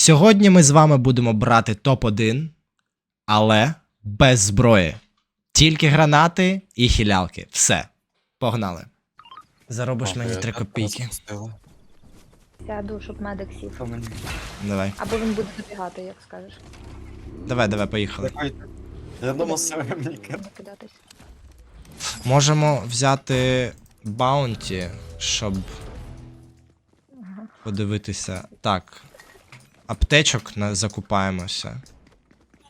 Сьогодні ми з вами будемо брати топ-1, але без зброї. Тільки гранати і хілялки. Все. Погнали. Заробиш мені 3 копійки. Сяду, щоб медик сів. Давай. Або він буде забігати, як скажеш. Давай, давай, поїхали. Я думав. Кидатись. Можемо взяти баунті, щоб подивитися. Так. Аптечок на... закупаємося.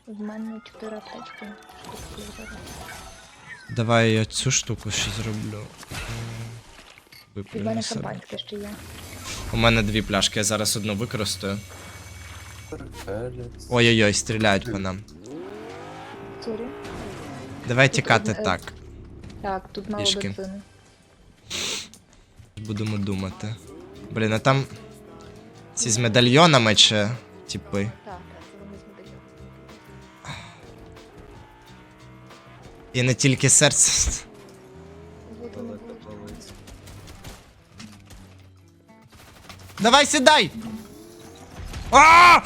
В мене чотири аптечки. Давай я цю штуку ще зроблю. М, І мене шампанське ще є. У мене дві пляшки, я зараз одну використаю. Ой-ой-ой, стріляють по нам. Сорі. Давай Тут тікати одне- так. Так, тут мало Пішки. Будемо думати. Блін, а там. Ці з медальйонами чи. Типи. Так, так, це вони з медичок. І не тільки серце. Вот вони будуть. Давай сідай! А!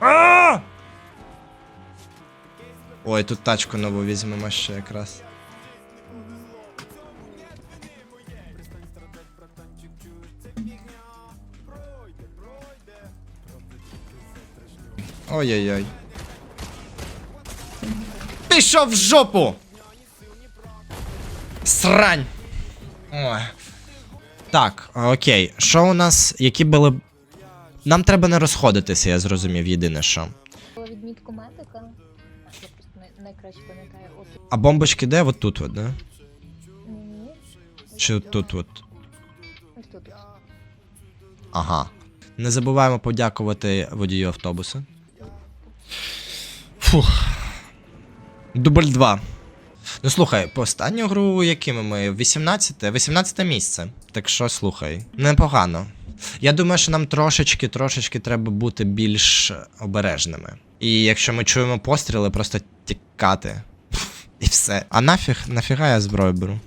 А! Ой, тут тачку нову візьмемо ще якраз. Ой-ой-ой. Пішов в жопу! Срань! Ой. Так, окей. Що у нас? Які були. Нам треба не розходитися, я зрозумів, єдине що. Відмітку медика. Я просто найкраще пам'ятаю. А бомбочки де? От тут, от, да? ні. Чи от тут, от. Ось тут. Ага. Не забуваємо подякувати водію автобуса. Фух. Дубль 2. Ну слухай, по останню гру якими ми? 18? 18 місце. Так що слухай, непогано. Я думаю, що нам трошечки, трошечки треба бути більш обережними. І якщо ми чуємо постріли, просто тікати. І все. А нафіг, нафіга я зброю беру?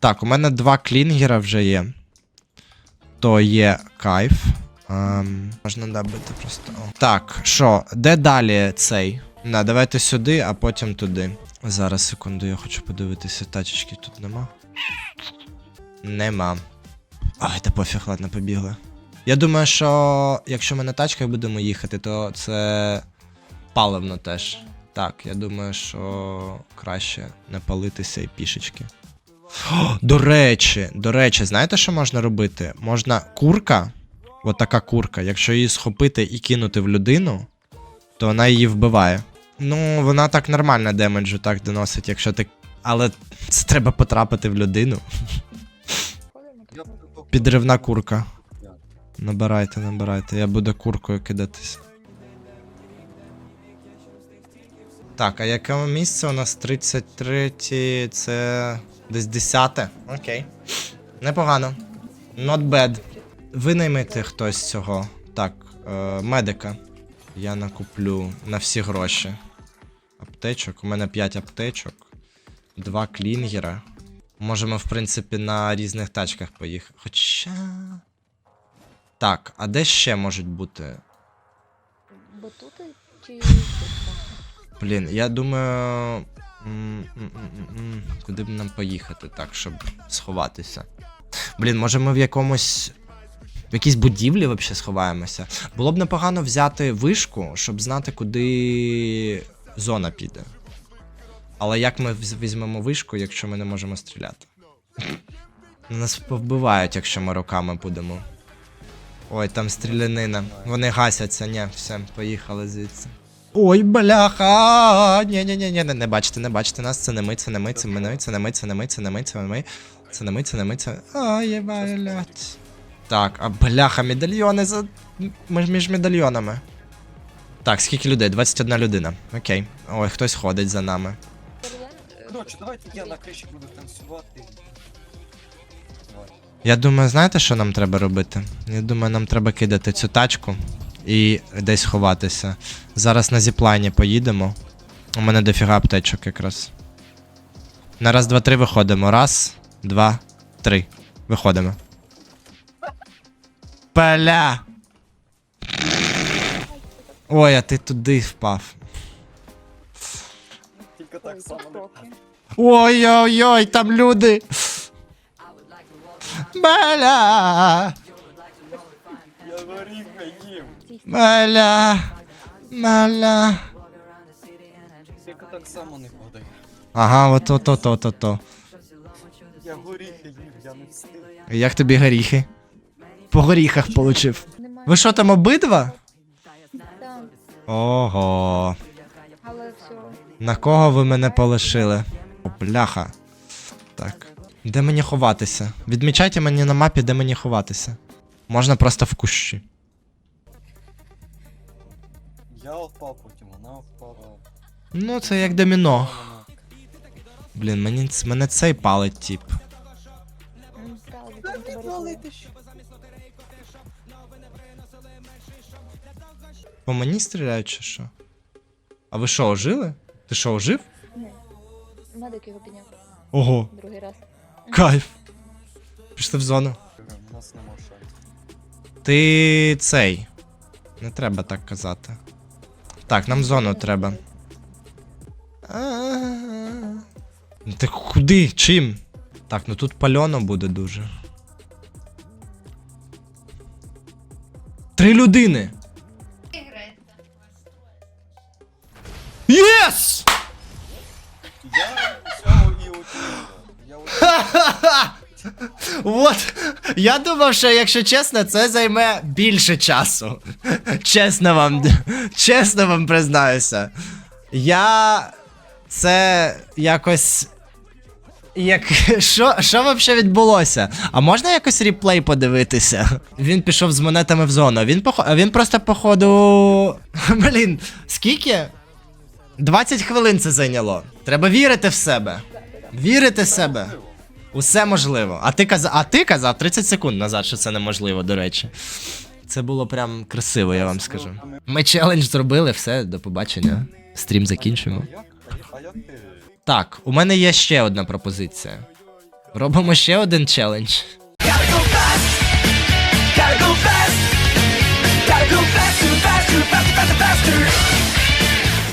Так, у мене два клінгера вже є. То є кайф. Ем, можна добити просто. О. Так, що, де далі цей? На, давайте сюди, а потім туди. Зараз, секунду, я хочу подивитися, тачечки тут нема. Нема. Ай, та пофіг, ладно, побігли. Я думаю, що якщо ми на тачках будемо їхати, то це паливно теж. Так, я думаю, що краще не палитися і пішечки. О, до речі, до речі, знаєте, що можна робити? Можна курка, от така курка, якщо її схопити і кинути в людину, то вона її вбиває. Ну, вона так нормально демеджу так доносить, якщо ти. Але це треба потрапити в людину. Підривна курка. Набирайте, набирайте. Я буду куркою кидатись. Так, а яке місце у нас 33 це десь 10. Окей. Непогано. Not bad. Винаймете хтось цього. Так, е, медика. Я накуплю на всі гроші. Аптечок. У мене 5 аптечок. Два клінгера. Можемо, в принципі, на різних тачках поїхати. Хоча. Так, а де ще можуть бути? Бо тут чи? Блін, я думаю. м, м, м, м, м, Куди б нам поїхати так, щоб сховатися? Блін, може ми в якомусь. В якійсь будівлі взагалі сховаємося. Було б непогано взяти вишку, щоб знати, куди зона піде. Але як ми візьмемо вишку, якщо ми не можемо стріляти? Нас повбивають, якщо ми руками будемо. Ой, там стрілянина. Вони гасяться, ні, все, поїхали звідси. Ой, бляха! Ні, ні, ні, ні, не, не бачите, не бачите нас, це не ми, це не ми, це не ми, це не ми, це не ми, це не ми, це не ми. Це не ми, це не ми, це. Ай, блядь. Так, а бляха, медальйони за. Ми ж між медальйонами. Так, скільки людей? 21 людина. Окей. Ой, хтось ходить за нами. Коротше, давайте я на криші буду танцювати. Я думаю, знаєте, що нам треба робити? Я думаю, нам треба кидати цю тачку і десь ховатися. Зараз на зіплайні поїдемо. У мене дофіга аптечок якраз. На раз, два, три виходимо. Раз, два, три. Виходимо. Паля! Ой, а ти туди впав. Тільки так Ой, само. Ой-ой-ой, там люди. Беля. Я горіха їм. Беля. Беля. Тільки так само не падає. Ага, от от от от от. от. Я горіхи їм, я не встиг. Як тобі горіхи? По горіхах получив. Ви що там обидва? Ого. але все. На кого ви мене полишили? О, бляха. Так. Де мені ховатися? Відмічайте мені на мапі, де мені ховатися. Можна просто в кущі. Я впав, потім вона впала. Ну, це як доміно. Блін, мені, ц- мене цей палить тип. Там тебе. По мені стріляють чи що? А ви що, ожили? Ти що, ожив? Ні. Медик його підняв Ого, другий раз. кайф. Пішли в зону. У нас нема шансів. Ти цей. Не треба так казати. Так, нам в зону треба. Ну Ти куди? Чим? Так, ну тут пальоно буде дуже. Три людини. Єс! Я усього і утілила. От. Я думав, що якщо чесно, це займе більше часу. Чесно вам, чесно вам признаюся. Я це якось. Як що, що взагалі відбулося? А можна якось реплей подивитися? Він пішов з монетами в зону. Він похо... а він просто походу. Блін, скільки? 20 хвилин це зайняло. Треба вірити в себе. Вірити в себе. Усе можливо. А ти казав, а ти казав 30 секунд назад, що це неможливо, до речі. Це було прям красиво, я вам скажу. Ми челендж зробили, все, до побачення. Стрім закінчуємо. Так, у мене є ще одна пропозиція. Робимо ще один челендж.